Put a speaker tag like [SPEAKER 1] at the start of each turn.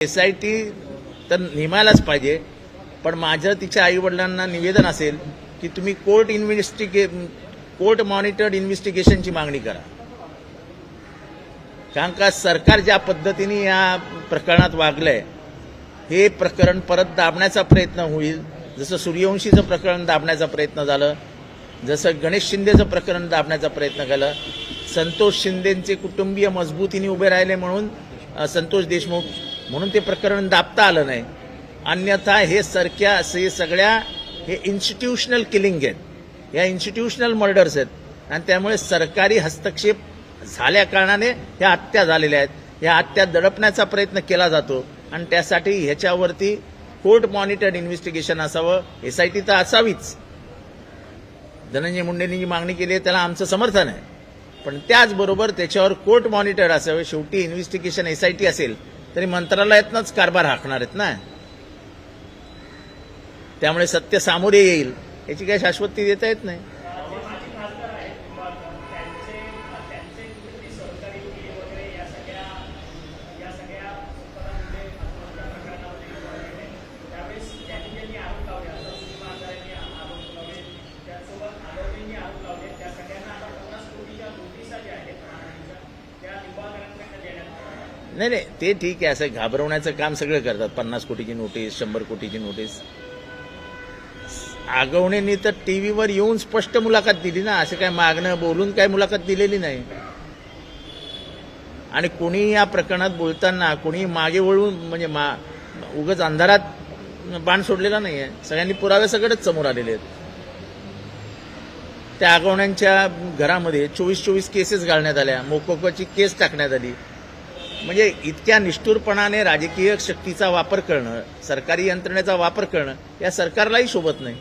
[SPEAKER 1] S I T तर नेमायलाच पाहिजे. पण माझं तिच्या आईवडिलांना निवेदन असेल की तुम्ही कोर्ट इन्व्हेस्टिगे कोर्ट मॉनिटर्ड इन्व्हेस्टिगेशनची मागणी करा. कारण का सरकार ज्या पद्धतीने या प्रकरणात वागलंय हे प्रकरण परत दाबण्याचा प्रयत्न होईल. जसं सूर्यवंशीचं प्रकरण दाबण्याचा प्रयत्न झालं जसं गणेश शिंदेचं प्रकरण दाबण्याचा प्रयत्न केला संतोष शिंदेंचे कुटुंबीय मजबूतीने उभे राहिले म्हणून संतोष देशमुख म्हणून ते प्रकरण दाबता आलं नाही. अन्यथा हे सरक्या हे सगळ्या हे इन्स्टिट्यूशनल किलिंग आहेत. या इन्स्टिट्यूशनल मर्डर्स आहेत. आणि त्यामुळे सरकारी हस्तक्षेप झाल्या कारणाने ह्या हत्या झालेल्या आहेत. ह्या हत्या दडपण्याचा प्रयत्न केला जातो. आणि त्यासाठी ह्याच्यावरती कोर्ट मॉनिटर्ड इन्व्हेस्टिगेशन असावं एस आय टी तर असावीच. धनंजय मुंडेंनी जी मागणी केली आहे त्याला आमचं समर्थन आहे. पण त्याचबरोबर त्याच्यावर कोर्ट मॉनिटर असावे. शेवटी इन्व्हेस्टिगेशन एस आय टी असेल. तरी मंत्रालयातनंच कारभार हाकणार आहेत ना. त्यामुळे सत्य सामोरे येईल याची काही शाश्वती देता येत नाही. नाही नाही ते ठीक आहे असं घाबरवण्याचं काम सगळं करतात. पन्नास कोटीची नोटीस शंभर कोटीची नोटीस आगवणेंनी तर टीव्हीवर येऊन स्पष्ट मुलाखत दिली ना असं काय मागणं बोलून काय मुलाखत दिलेली नाही. आणि कोणी या प्रकरणात बोलताना कोणी मागे वळून म्हणजे मा उगच अंधारात बाण सोडलेला नाहीये. सगळ्यांनी पुरावे सगळेच समोर आलेले आहेत. त्या आगवण्यांच्या घरामध्ये चोवीस चोवीस केसेस घालण्यात आल्या. मोकोकोची केस टाकण्यात आली. म्हणजे इतक्या निष्ठुरपणाने राजकीय शक्तीचा वापर करणं सरकारी यंत्रणेचा वापर करणं या सरकारलाही शोभत नाही.